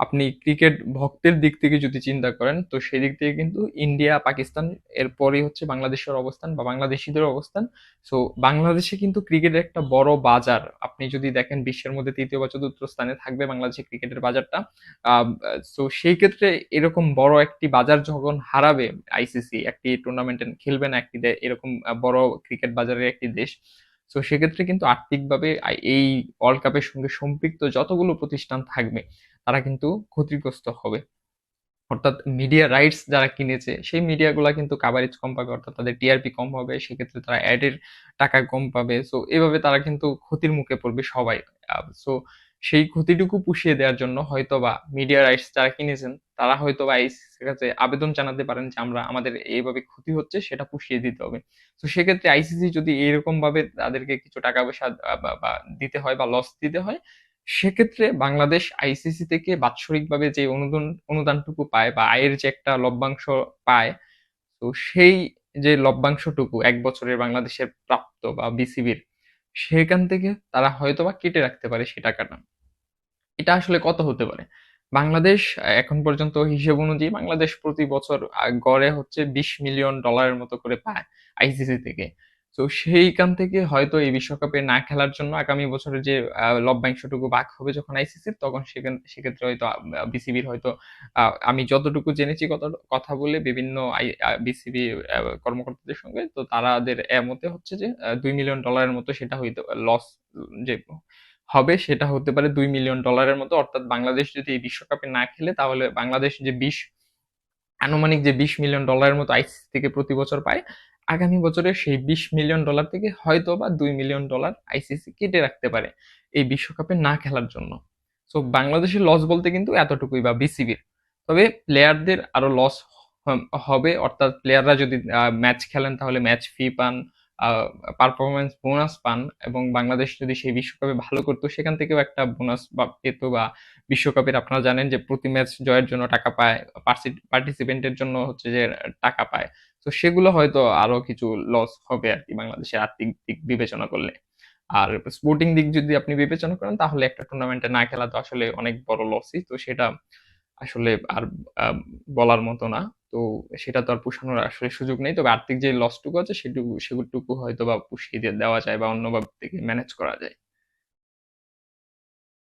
আপনি ক্রিকেট ভক্তের দিক থেকে যদি চিন্তা করেন, তো সেই দিক থেকে কিন্তু ইন্ডিয়া পাকিস্তান এরপরই হচ্ছে বাংলাদেশের অবস্থান বা বাংলাদেশিদের অবস্থান। সো বাংলাদেশে কিন্তু ক্রিকেটের একটা বড় বাজার। আপনি যদি দেখেন বিশ্বের মধ্যে তৃতীয় বা চতুর্থ স্থানে থাকবে বাংলাদেশের ক্রিকেটের বাজারটা। সো সেই ক্ষেত্রে এরকম বড় একটি বাজার যখন হারাবে আইসিসি একটি টুর্নামেন্টে খেলবে না একটি এরকম বড় ক্রিকেট বাজারের একটি দেশ তো সেক্ষেত্রে কিন্তু আর্থিকভাবে এই ওয়ার্ল্ড কাপের সঙ্গে সম্পৃক্ত যতগুলো প্রতিষ্ঠান থাকবে তারা কিন্তু ক্ষতিগ্রস্ত হবে। অর্থাৎ মিডিয়া রাইটস যারা কিনেছে, সেই মিডিয়াগুলা কিন্তু কাভারেজ কম পাবে, অর্থাৎ তাদের টিআরপি কম হবে, সেক্ষেত্রে তারা অ্যাডের টাকা কম পাবে। সো এভাবে তারা কিন্তু ক্ষতির মুখে পড়বে সবাই। সো সেই ক্ষতিটুকু পুষিয়ে দেওয়ার জন্য হয়তো বা মিডিয়া রাইটস যারা কিনেছেন, তারা হয়তো বা আইসিসির কাছে আবেদন জানাতে পারেন যে আমরা আমাদের এইভাবে ক্ষতি হচ্ছে, সেটা পুষিয়ে দিতে হবে। তো সেক্ষেত্রে আইসিসি যদি এরকম ভাবে তাদেরকে কিছু টাকা পয়সা দিতে হয় বা লস দিতে হয় সেক্ষেত্রে বাংলাদেশ আইসিসি থেকে বাৎসরিকভাবে যে অনুদান, অনুদানটুকু পায় বা আয়ের যে একটা লভ্যাংশ পায়, তো সেই যে লভ্যাংশটুকু এক বছরের বাংলাদেশের প্রাপ্ত বা বিসিবির সেখান থেকে তারা হয়তো বা কেটে রাখতে পারে সে টাকাটা। এটা আসলে কত হতে পারে? বাংলাদেশ এখন পর্যন্ত হিসেব অনুযায়ী বাংলাদেশ প্রতি বছর গড়ে হচ্ছে বিশ মিলিয়ন ডলারের মতো করে পায় আইসিসি থেকে। তো সেইখান থেকে হয়তো এই বিশ্বকাপে না খেলার জন্য আগামী বছরের যে লভ্যাংশটুকু বাক হবে যখন আইসিসির তখন সেখান, সেক্ষেত্রে হয়তো বিসিবির হয়তো আমি যতটুকু জেনেছি কত কথা বলে বিভিন্ন বিসিবি কর্মকর্তাদের সঙ্গে, তো তারাদের মতে হচ্ছে যে দুই মিলিয়ন ডলারের মতো সেটা হইতে লস যে হবে সেটা হতে পারে দুই মিলিয়ন ডলারের মতো। অর্থাৎ বাংলাদেশ যদি এই বিশ্বকাপে না খেলে, তাহলে বাংলাদেশ যে বিশ, আনুমানিক যে বিশ মিলিয়ন ডলারের মতো আইসিসি থেকে প্রতি বছর পায় আগামী বছরে সেই বিশ মিলিয়ন ডলার থেকে হয়তো বা দুই মিলিয়ন ডলার আইসিসি কেটে রাখতে পারে এই বিশ্বকাপে না খেলার জন্য। সো বাংলাদেশের লস বলতে কিন্তু এতটুকুই বা বিসিবির তবে প্লেয়ারদের আরও লস হবে, অর্থাৎ প্লেয়াররা যদি ম্যাচ খেলেন তাহলে ম্যাচ ফি পান পারফরমেন্স বোনাস পান এবং বাংলাদেশ যদি সেই বিশ্বকাপে ভালো করতো, সেখান থেকেও একটা বোনাস বা পেতো বা বিশ্বকাপের আপনারা জানেন যে প্রতি ম্যাচ জয়ের জন্য টাকা পায় পার্টিসিপেন্টের জন্য হচ্ছে যে টাকা পায়। তো সেগুলো হয়তো আরও কিছু লস হবে আর কি বাংলাদেশের আর্থিক দিক বিবেচনা করলে। আর স্পোর্টিং দিক যদি আপনি বিবেচনা করেন, তাহলে একটা টুর্নামেন্টে না খেলা তো আসলে অনেক বড় লসই তো সেটা আসলে আর বলার মতো না। তো সেটা তো আর পুষানোর আসলে সুযোগ নেই। তবে আর্থিক যে লসটুকু আছে, সেটুকু, সেগুলোটুকু হয়তো বা পুষিয়ে দিয়ে দেওয়া যায় বা অন্যভাবে থেকে ম্যানেজ করা যায়।